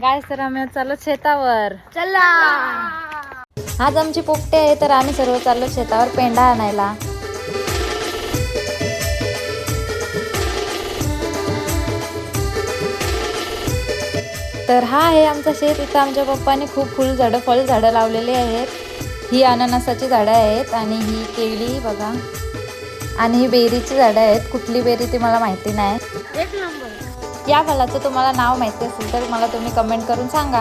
गाय तर आम्ही चाललो शेतावर. चला. आज आमची पोपटे आहे तर आम्ही सर्व चाललो शेतावर पेंडा आणायला. तर हा आहे आमचा शेत. इथं आमच्या पप्पाने खूप फुल झाडं फळ झाडं लावलेली आहेत. ही अननसाची झाडं आहेत आणि ही केळी बघा. आणि ही बेरीची झाडं आहेत. कुठली बेरी ती मला माहिती नाही. एक नंबर. या फलाचं तुम्हाला नाव माहिती असेल तर मला तुम्ही कमेंट करून सांगा.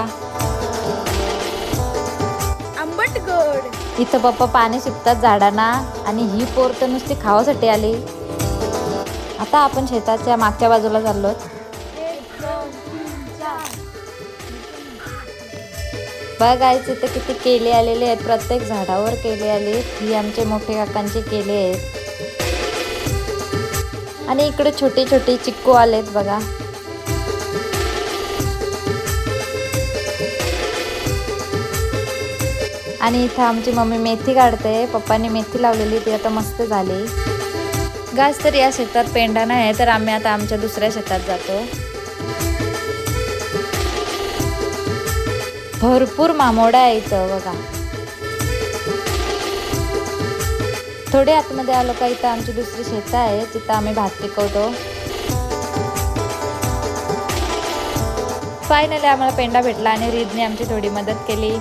आंबट गोड इथं पप्पा पाणी शिपतात झाडांना आणि ही पोर तर नुसती खावासाठी आली. आता आपण शेताच्या मागच्या बाजूला चाललो बघायचे इथे किती केले आलेले आहेत. प्रत्येक झाडावर केले आले ही आमचे मोठे काकांचे केले आहेत. आणि इकडे छोटे छोटे चिक्कू आलेत बघा. आणि इथं आमची मम्मी मेथी काढते पप्पांनी मेथी लावलेली ती आता मस्त झाली. गाছ तर या शेतात पेंडा नाही आहे तर आम्ही आता आमच्या दुसऱ्या शेतात जातो. भरपूर मामोडा आहे इथं बघा. थोडे आतमध्ये आलो का इथं आमची दुसरी शेतं आहे तिथं आम्ही भात पिकवतो. फायनली आम्हाला पेंडा भेटला आणि रीदने आमची थोडी मदत केली.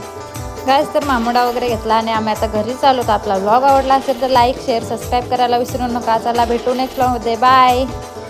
गायस तर मामोडा वगैरे घेतला आणि आम्ही आता घरी चालू तर आपला व्लॉग आवडला असेल तर लाईक शेअर सबस्क्राईब करायला विसरू नका. चला भेटू नेक्स्ट व्लॉगमध्ये बाय